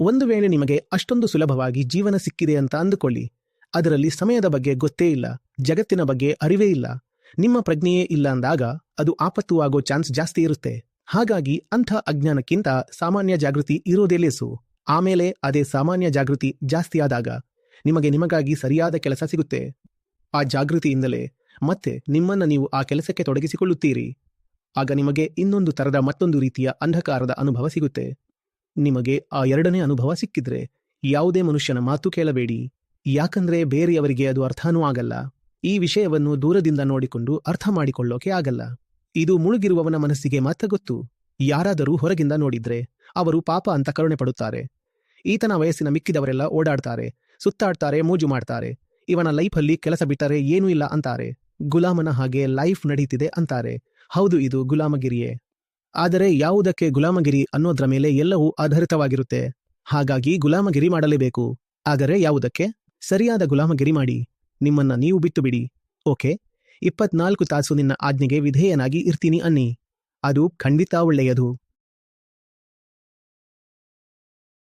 ಒಂದು ವೇಳೆ ನಿಮಗೆ ಅಷ್ಟೊಂದು ಸುಲಭವಾಗಿ ಜೀವನ ಸಿಕ್ಕಿದೆ ಅಂತ ಅಂದುಕೊಳ್ಳಿ. ಅದರಲ್ಲಿ ಸಮಯದ ಬಗ್ಗೆ ಗೊತ್ತೇ ಇಲ್ಲ, ಜಗತ್ತಿನ ಬಗ್ಗೆ ಅರಿವೇ ಇಲ್ಲ. ನಿಮ್ಮ ಪ್ರಜ್ಞೆಯೇ ಇಲ್ಲ ಅಂದಾಗ ಅದು ಆಪತ್ತು ಆಗೋ ಚಾನ್ಸ್ ಜಾಸ್ತಿ ಇರುತ್ತೆ. ಹಾಗಾಗಿ ಅಂಥ ಅಜ್ಞಾನಕ್ಕಿಂತ ಸಾಮಾನ್ಯ ಜಾಗೃತಿ ಇರೋದೇ ಲೇಸು. ಆಮೇಲೆ ಅದೇ ಸಾಮಾನ್ಯ ಜಾಗೃತಿ ಜಾಸ್ತಿ ಆದಾಗ ನಿಮಗೆ ನಿಮಗಾಗಿ ಸರಿಯಾದ ಕೆಲಸ ಸಿಗುತ್ತೆ. ಆ ಜಾಗೃತಿಯಿಂದಲೇ ಮತ್ತೆ ನಿಮ್ಮನ್ನ ನೀವು ಆ ಕೆಲಸಕ್ಕೆ ತೊಡಗಿಸಿಕೊಳ್ಳುತ್ತೀರಿ. ಆಗ ನಿಮಗೆ ಇನ್ನೊಂದು ತರದ ಮತ್ತೊಂದು ರೀತಿಯ ಅಂಧಕಾರದ ಅನುಭವ ಸಿಗುತ್ತೆ. ನಿಮಗೆ ಆ ಎರಡನೇ ಅನುಭವ ಸಿಕ್ಕಿದ್ರೆ ಯಾವುದೇ ಮನುಷ್ಯನ ಮಾತು ಕೇಳಬೇಡಿ. ಯಾಕಂದ್ರೆ ಬೇರೆಯವರಿಗೆ ಅದು ಅರ್ಥನೂ ಆಗಲ್ಲ. ಈ ವಿಷಯವನ್ನು ದೂರದಿಂದ ನೋಡಿಕೊಂಡು ಅರ್ಥ ಮಾಡಿಕೊಳ್ಳೋಕೆ ಆಗಲ್ಲ. ಇದು ಮುಳುಗಿರುವವನ ಮನಸ್ಸಿಗೆ ಮಾತ್ರ ಗೊತ್ತು. ಯಾರಾದರೂ ಹೊರಗಿಂದ ನೋಡಿದ್ರೆ ಅವರು ಪಾಪ ಅಂತ ಕರುಣೆ ಪಡುತ್ತಾರೆ. ಈತನ ವಯಸ್ಸಿನ ಮಿಕ್ಕಿದವರೆಲ್ಲ ಓಡಾಡ್ತಾರೆ, ಸುತ್ತಾಡ್ತಾರೆ, ಮೋಜು ಮಾಡ್ತಾರೆ. ಇವನ ಲೈಫಲ್ಲಿ ಕೆಲಸ ಬಿಟ್ಟರೆ ಏನೂ ಇಲ್ಲ ಅಂತಾರೆ. ಗುಲಾಮನ ಹಾಗೆ ಲೈಫ್ ನಡೀತಿದೆ ಅಂತಾರೆ. ಹೌದು, ಇದು ಗುಲಾಮಗಿರಿಯೇ. ಆದರೆ ಯಾವುದಕ್ಕೆ ಗುಲಾಮಗಿರಿ ಅನ್ನೋದ್ರ ಮೇಲೆ ಎಲ್ಲವೂ ಆಧಾರಿತವಾಗಿರುತ್ತೆ. ಹಾಗಾಗಿ ಗುಲಾಮಗಿರಿ ಮಾಡಲೇಬೇಕು. ಆದರೆ ಯಾವುದಕ್ಕೆ? ಸರಿಯಾದ ಗುಲಾಮಗಿರಿ ಮಾಡಿ. ನಿಮ್ಮನ್ನ ನೀವು ಬಿಟ್ಟು ಬಿಡಿ ಓಕೆ? ಇಪ್ಪತ್ನಾಲ್ಕು ತಾಸು ನಿನ್ನ ಆಜ್ಞೆಗೆ ವಿಧೇಯನಾಗಿ ಇರ್ತೀನಿ ಅನ್ನಿ. ಅದು ಖಂಡಿತ ಒಳ್ಳೆಯದು.